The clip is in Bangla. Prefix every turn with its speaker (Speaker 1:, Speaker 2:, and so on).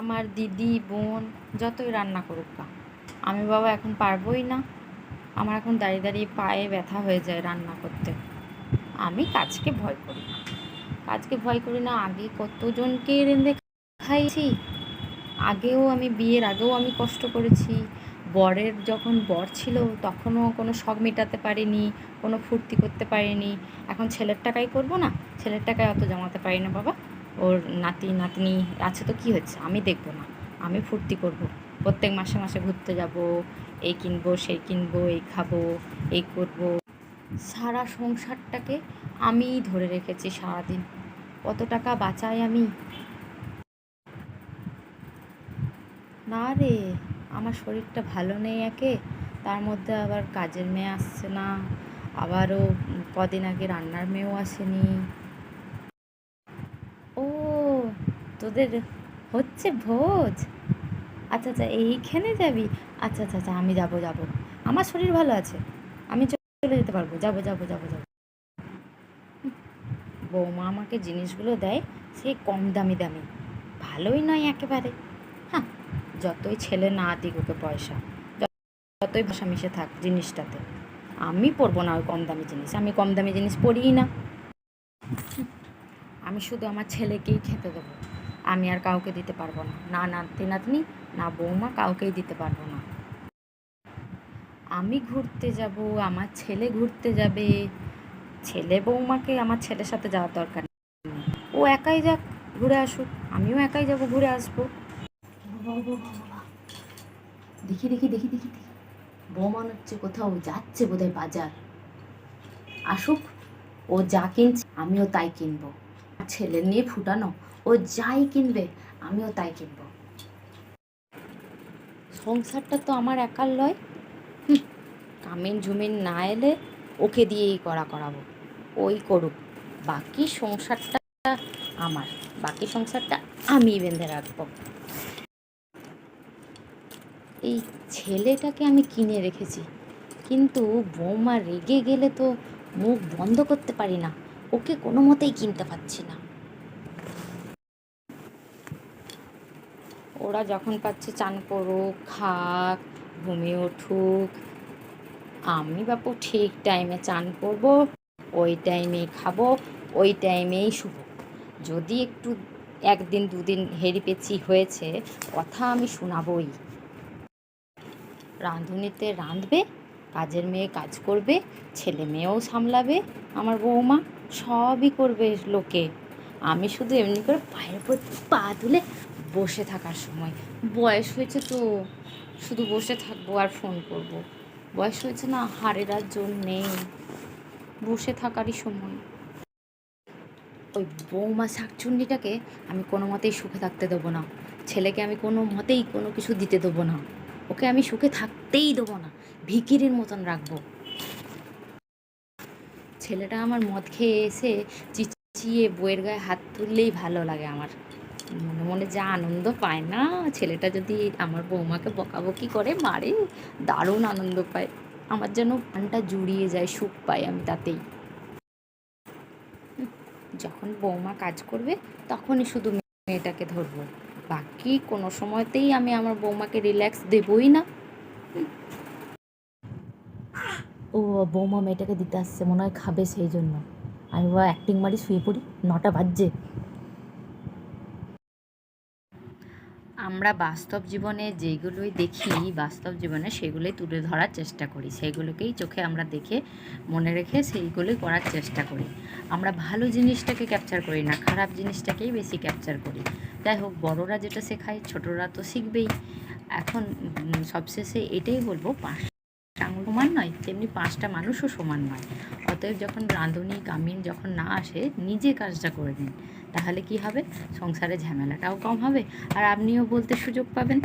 Speaker 1: আমার দিদি, বোন যতই রান্না করুক না আমি বাবা এখন পারবোই না। আমার এখন দাঁড়িয়ে দাঁড়িয়ে পায়ে ব্যথা হয়ে যায় রান্না করতে। আমি কাজকে ভয় করি না। কাজকে ভয় করি না, আগে কতজনকে রেঁধে খাইছি আগেও আমি, বিয়ের আগেও আমি কষ্ট করেছি। বরের যখন বর ছিল, তখনও কোনো শখ মেটাতে পারিনি, কোনো ফুর্তি করতে পারিনি। এখন ছেলের টাকাই করব না, ছেলের টাকায় অত জমাতে পারি না বাবা। ওর নাতি, নাতনি আছে তো কী হচ্ছে আমি দেখব না। আমি ফুর্তি করব। প্রত্যেক মাসে মাসে ঘুরতে যাব, এই কিনবো, সেই কিনবো, এই খাব, এই করব। সারা সংসারটাকে আমিই ধরে রেখেছি সারাদিন। কত টাকা বাঁচাই আমি? না রে, আমার শরীরটা ভালো নেই একে। তার মধ্যে আবার কাজের মেয়ে আসছে না। আবারও কদিন আগে রান্নার মেয়েও আসেনি ও তোদের হচ্ছে ভোজ? আচ্ছা আচ্ছা এইখানে যাবি? আচ্ছা আচ্ছা আচ্ছা আমি যাব যাব। আমার শরীর ভালো আছে। আমি চলে যেতে পারব। যাব যাব যাব যাব। বৌমা আমাকে জিনিসগুলো দেয়, সে কম দামি দামি। ভালোই নয় একেবারে। হ্যাঁ যতই ছেলে না দিক ওকে পয়সা, যতই ভাষা মিশে থাক জিনিসটাতে। আমি পরবো না ওই কম দামি জিনিস। আমি কম দামি জিনিস পরিই না। আমি শুধু আমার ছেলেকেই খেতে দেবো। আমি আর কাউকে দিতে পারব না। না নাতি নাতনি, না বৌমা, কাউকেই দিতে পারব না। আমি ঘুরতে যাব, আমার ছেলে ঘুরতে যাবে। ছেলে বৌমাকে আমার ছেলের সাথে যাওয়ার দরকার নেই। ও একাই যাক, ঘুরে আসুক। আমিও একাই যাব, ঘুরে আসব।
Speaker 2: দেখি দেখি দেখি দেখি দেখি। বৌমান হচ্ছে কোথাও যাচ্ছে বোধহয় বাজার। আসুক, ও যা কিনছে, আমিও তাই কিনবো। ছেলে নিয়ে ফুটানো। ও যাই কিনবে, আমিও তাই কিনবো।
Speaker 1: সংসারটা তো আমার একার লয়। কামিন ঝুমিন না এলে ওকে দিয়েই করা করাবো। ওই করুক, বাকি সংসারটা আমার, বাকি সংসারটা আমি বেঁধে রাখব। এই ছেলেটাকে আমি কিনে রেখেছি, কিন্তু বৌমা রেগে গেলে তো মুখ বন্ধ করতে পারি না, ওকে কোনো মতেই কিনতে পারছি না। ওরা যখন পাচ্ছে চান করুক, খাক, ঘুমিয়ে উঠুক। আমি বাপু ঠিক টাইমে চান করব, ওই টাইমেই খাব, ওই টাইমেই শুভ যদি একটু একদিন, দুদিন হেরিপেচি হয়েছে, কথা আমি শোনাবই। রাঁধুনিতে রাঁধবে, কাজের মেয়ে কাজ করবে, ছেলে মেয়েও সামলাবে, আমার বৌমা সবই করবে লোকে। আমি শুধু এমনি করে পায়ের উপর পা তুলে বসে থাকার সময়। বয়স হয়েছে তো শুধু বসে থাকব আর ফোন করব। বয়স হয়েছে না জোর নেই বসে থাকারই সময়। ওই বৌমা শাকচুন্ডিটাকে আমি কোনো মতেই সুখে থাকতে দেবো না। ছেলেকে আমি কোনো মতেই কোনো কিছু দিতে দেবো না। ওকে আমি সুখে থাকতেই দেবো না ভিকিরির মতন রাখব। ছেলেটা আমার মদ খেয়ে এসে চিচিয়ে বইয়ের গায়ে হাত তুললেই ভালো লাগে আমার। মনে মনে যা আনন্দ পায় না। ছেলেটা যদি আমার বৌমাকে বকাবকি করে, মারে, দারুণ আনন্দ পায়। আমার যেন প্রাণটা জুড়িয়ে যায়, সুখ পাই আমি তাতেই। যখন বৌমা কাজ করবে, তখনই শুধু মেয়েটাকে ধরবো। বাকি কোনো সময়তেই আমি আমার বৌমাকে রিল্যাক্স দেবই না।
Speaker 2: ও, বৌমা মেয়েটাকে দিতে আসছে, মনে হয় খাবে সেই জন্য। আমি বাবা অ্যাক্টিং মারি, শুয়ে পড়ি, নটা বাজছে।
Speaker 1: আমরা বাস্তব জীবনে যেগুলোই দেখি, বাস্তব জীবনে সেগুলোই তুলে ধরার চেষ্টা করি। সেইগুলোকেই চোখে আমরা দেখে, মনে রেখে সেইগুলোই করার চেষ্টা করি। আমরা ভালো জিনিসটাকে ক্যাপচার করি না, খারাপ জিনিসটাকেই বেশি ক্যাপচার করি। যাই হোক, বড়রা যেটা শেখায়, ছোটরা তো শিখবেই। এখন সবশেষে এটাই বলব পাঁচটা সমান নয়, তেমনি পাঁচটা মানুষও সমান নয়। অতএব যখন রাঁধুনি, কামিন যখন না আসে, নিজে কাজটা করে নিন। তাহলে কি হবে? সংসারে ঝামেলাটাও কম হবে। আর আপনিও বলতে সুযোগ পাবেন।